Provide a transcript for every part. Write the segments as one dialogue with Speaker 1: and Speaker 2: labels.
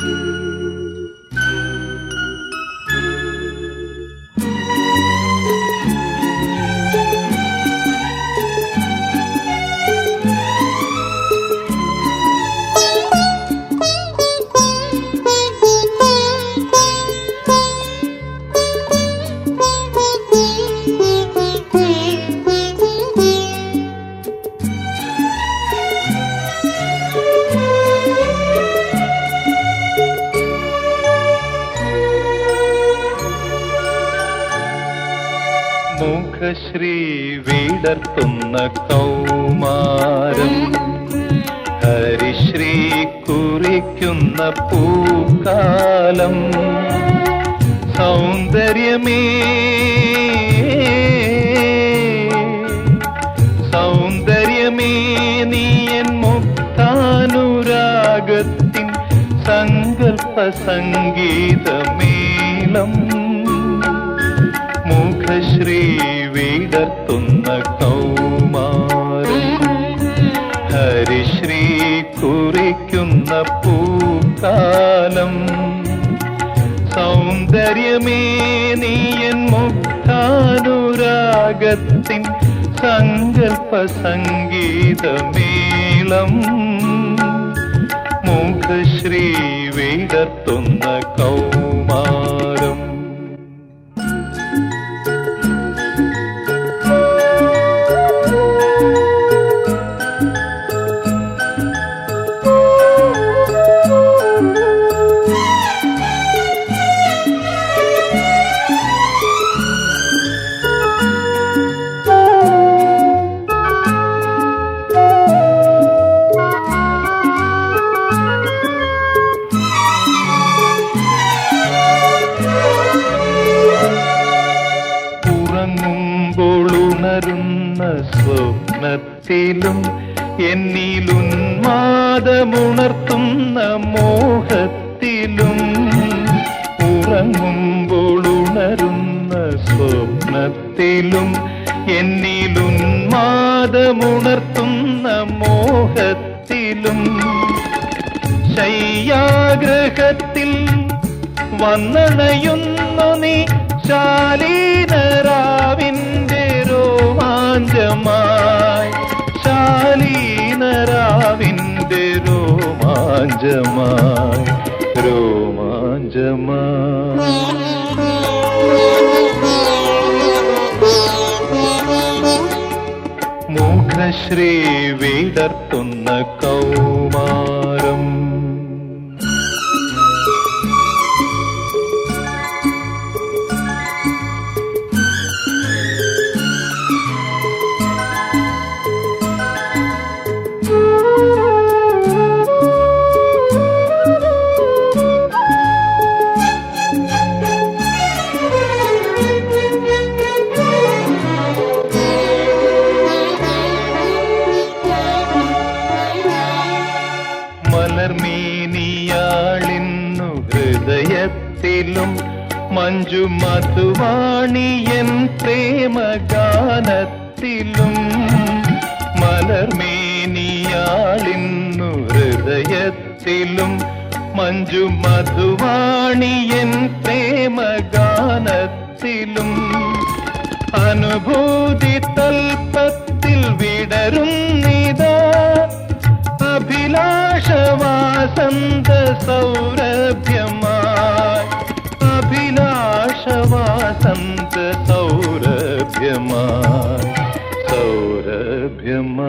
Speaker 1: Música മുഖശ്രീ വീടർത്തുന്ന കൗമാരം. ഹരിശ്രീ കുറിക്കുന്ന പൂക്കാലം. സൗന്ദര്യമേ. സൗന്ദര്യമേ സംഗീതമേളം. മുഖശ്രീ വീടർത്തുന്ന കൗമാരം. ഹരിശ്രീ കുറിക്കുന്ന പൂക്കാലം. സൗന്ദര്യമേ നീയൻ മുക്താനുരാഗത്തിൻ സങ്കൽപ്പ സംഗീതമേളം മുഖശ്രീ വീടർത്തുന്ന കൗമാരം. സ്വപ്നത്തിലും എന്നിലുന്മാദമുണർത്തുന്ന മോഹത്തിലും ഉറങ്ങുമ്പോൾ ഉണരുന്ന സ്വപ്നത്തിലും എന്നിലുന്മാദമുണർത്തുന്ന മോഹത്തിലും ശയ്യാഗ്രഹത്തിൽ വന്നണയുന്നു നീ ശാലീനരാവിന്റെ രോമാഞ്ചമായി രോമാഞ്ചമായി രോമാഞ്ചമായി. മുഖശ്രീ വീടർത്തുന്ന കൗമാരം ഹൃദയത്തിലും മഞ്ജു മധുവാണിയൻ പ്രേമഗാനത്തിലും മലർമേനിയാളിന്നു ഹൃദയത്തിലും മഞ്ജു മധുവാണിയൻ പ്രേമഗാനത്തിലും അനുഭൂതി തൽപ്പത്തിൽ അഭിലാഷവാസന്ത സൗരഭ്യമായി സൗരഭ്യമായി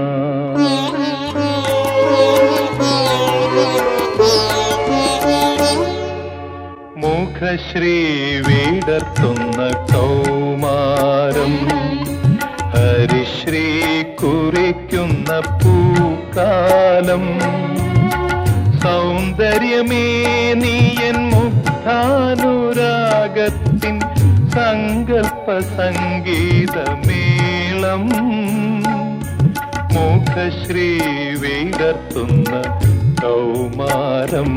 Speaker 1: മുഖശ്രീ വിടർത്തുന്ന കൗമാരം ഹരിശ്രീ കുറിക്കുന്ന പൂക്കാലം സൗന്ദര്യമേ നീയൻ സങ്കൽപ്പ സംഗീതമേളം മുഖശ്രീ വിടർത്തുന്ന കൗമാരം.